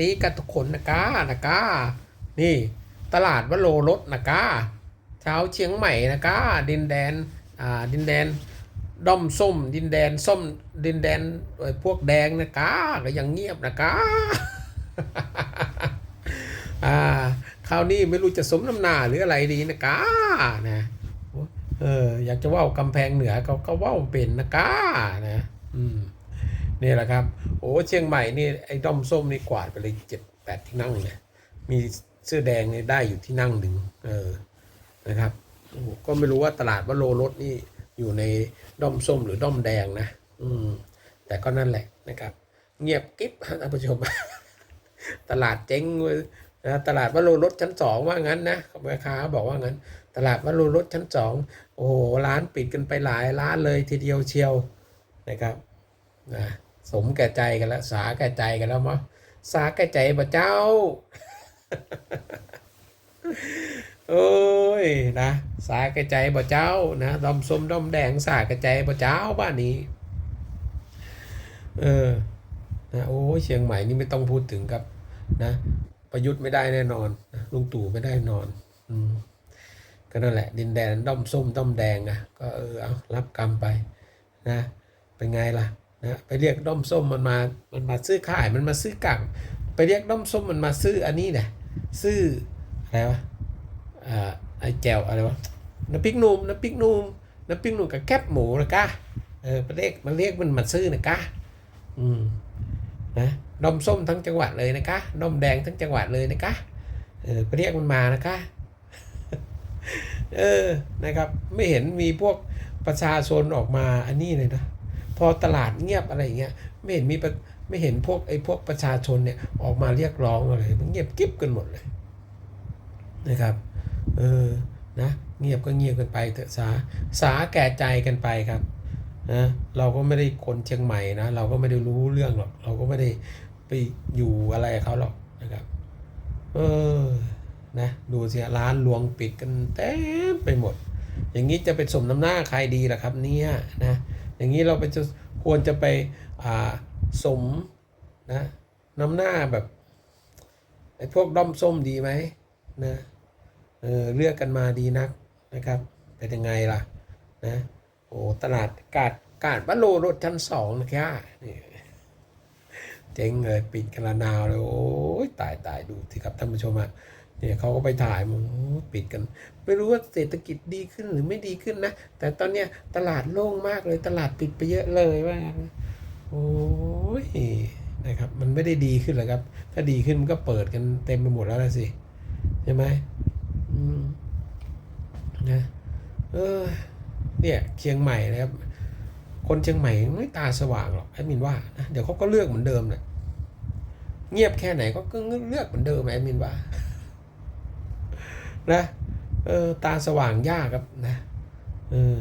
ดีกับทุกคนนะกานะกานี่ตลาดวโรรสนะกาชาวเชียงใหม่นะกาดินแดนอ่าดินแดนด้อมส้ม ดินแดนส้มดินแดนพวกแดงนะกาก็ยังเงียบนะกาอ่าคราวนี้ไม่รู้จะสมน้ำหน้าหรืออะไรดีนะกานะเอออยากจะว่ากำแพงเหนือก็ก็ว่าเป็นนะกานะอืม นี่แหละครับ โอ้เชียงใหม่นี่ไอ้ด้อมส้มนี่กวาดไปเลยเจ็ดแปดที่นั่งเลยมีเสื้อแดงนี่ได้อยู่ที่นั่งหนึ่งเออนะครับก็ไม่รู้ว่าตลาดว่าโลรถนี่อยู่ในด้อมส้มหรือด้อมแดงนะ อืม แต่ก็นั่นแหละนะครับ เงียบกิ๊บท่านผู้ชม ตลาดเจ๊งเว้ยนะตลาดวโรรถชั้นสองว่างั้นนะแม่ค้าบอกว่างั้น ตลาดวโรรถชั้นสองโอ้โหร้านปิดกันไปหลายร้านเลยทีเดียวเชียวนะครับนะ สมแก่ใจกันแล้ว สาแก่ใจกันแล้วมั้งสาแก่ใจบ่เจ้า โอ้ยนะสาแก่ใจบ่เจ้านะดอมส้มดอมแดงสาแก่ใจบ่เจ้าบ้านนี้ เออนะโอ้ยเชียงใหม่นี่ไม่ต้องพูดถึงครับ นะ ประยุทธ์ไม่ได้แน่นอนลุงตู่ไม่ได้นอนอืมก็นั่นแหละ ดินแดนด้อมส้มด้อมแดงนะก็เออเอารับกรรมไปนะเป็นไงล่ะ นะไปเรียกด้อมส้มมันมา มันมาซื้อขาย มันมาซื้อกังไปเรียกด้อมส้มมันมาซื้ออันนี้เนี่ยซื้ออะไรวะอ่าไอ้แจวอะไรวะน้ำพริกนุ่มน้ำพริกนุ่มน้ำพริกนุ่มกับแคบหมูนะกะเออไปเรียกมันเรียกมันมาซื้อนะกะอืมนะนมส้มทั้งจังหวัดเลยนะคะนมแดงทั้งจังหวัดเลยนะคะเออไปเรียกมันมานะคะเออนะครับไม่เห็นมีพวกประชาชนออกมาอันนี้เลยนะ พอตลาดเงียบอะไรเงี้ยไม่เห็นมีไม่เห็นพวกไอ้พวกประชาชนเนี่ยออกมาเรียกร้องอะไรมันเงียบกิ๊บกันหมดเลยนะครับเออนะเงียบก็เงียบกันไปเถอะสาสาแก่ใจกันไปครับนะเราก็ไม่ได้คนเชียงใหม่นะเราก็ไม่ได้รู้เรื่องหรอกเราก็ไม่ได้ไปอยู่อะไรเขาหรอกนะครับเออนะดูสิร้านลวงปิดกันเต็มไปหมด อย่างนี้จะเป็นสมน้ำหน้าใครดีล่ะครับเนี่ยนะ อย่างนี้เราไปจะควรจะไปสมนะน้ำหน้าแบบไอ้พวกด้อมส้มดีไหมนะเออเลือกกันมาดีนักนะครับเป็นยังไงล่ะนะโอ้ตลาดกาดกาดบ้านโลรถชั้นสองนะครับนี่เจ๊งเลยปิดกันละนาวเลยโอ้ยตายตายดูสิครับท่านผู้ชมอะ เนี่ยเขาก็ไปถ่ายมันปิดกัน ไม่รู้ว่าเศรษฐกิจดีขึ้นหรือไม่ดีขึ้นนะ แต่ตอนเนี้ยตลาดโล่งมากเลยตลาดปิดไปเยอะเลยว่างั้โอ้ยนะครับมันไม่ได้ดีขึ้นหรอกครับ ถ้าดีขึ้นมันก็เปิดกันเต็มไปหมดแล้วละสิใช่ไหมอืมนะเออเนี่ยเชียงใหม่นะครับ คนเชียงใหม่ไม่ตาสว่างหรอกแอดมินว่านะเดี๋ยวเขาก็เลือกเหมือนเดิมแหละเงียบแค่ไหนก็ก็เลือกเหมือนเดิมแอดมินว่า นะเออตาสว่างยากครับนะเออ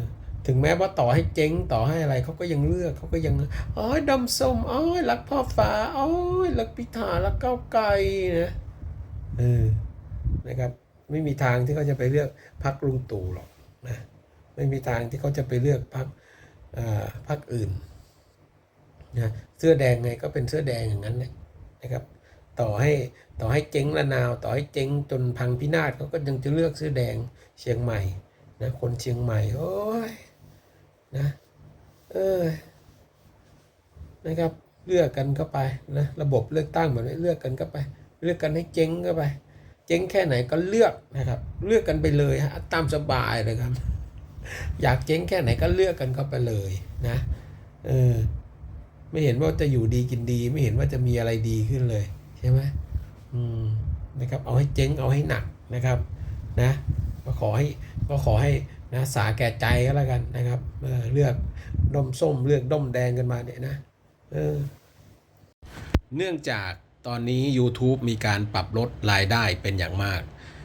ถึงแม้ว่าต่อให้เจ๊งต่อให้อะไรเขาก็ยังเลือกเขาก็ยังอ๋อดำส้มอ๋อรักพ่อฟ้าอ๋อรักพิธารักเก้าไกลนะเออนะครับ ไม่มีทางที่เขาจะไปเลือกพักลุงตู่หรอกนะไม่มีทางที่เขาจะไปเลือกพรรคพรรคอื่นนะเสื้อแดงไงก็เป็นเสื้อแดงอย่างนั้นแหละนะครับ ต่อให้ต่อให้เจ๊งละนาว ต่อให้เจ๊งจนพังพินาศเขาก็ยังจะเลือกเสื้อแดงเชียงใหม่นะคนเชียงใหม่โอ้ยนะเออนะครับเลือกกันเข้าไปนะระบบเลือกตั้งแบบนี้เลือกกันเข้าไป เลือกกันให้เจ๊งเข้าไป เจ๊งแค่ไหนก็เลือกนะครับ เลือกกันไปเลยฮะตามสบายเลยครับ อยากเจ๊งแค่ไหนก็เลือกกันเข้าไปเลยนะเออไม่เห็นว่าจะอยู่ดีกินดี ไม่เห็นว่าจะมีอะไรดีขึ้นเลย ใช่ไหมอืมนะครับเอาให้เจ๊งเอาให้หนักนะครับนะก็ขอให้ก็ขอให้นะสาแก่ใจก็แล้วกันนะครับเออเลือกด้อมส้มเลือกด้อมแดงกันมาเนี่ยนะเออเนื่องจากตอนนี้ YouTube มีการปรับลดรายได้เป็นอย่างมาก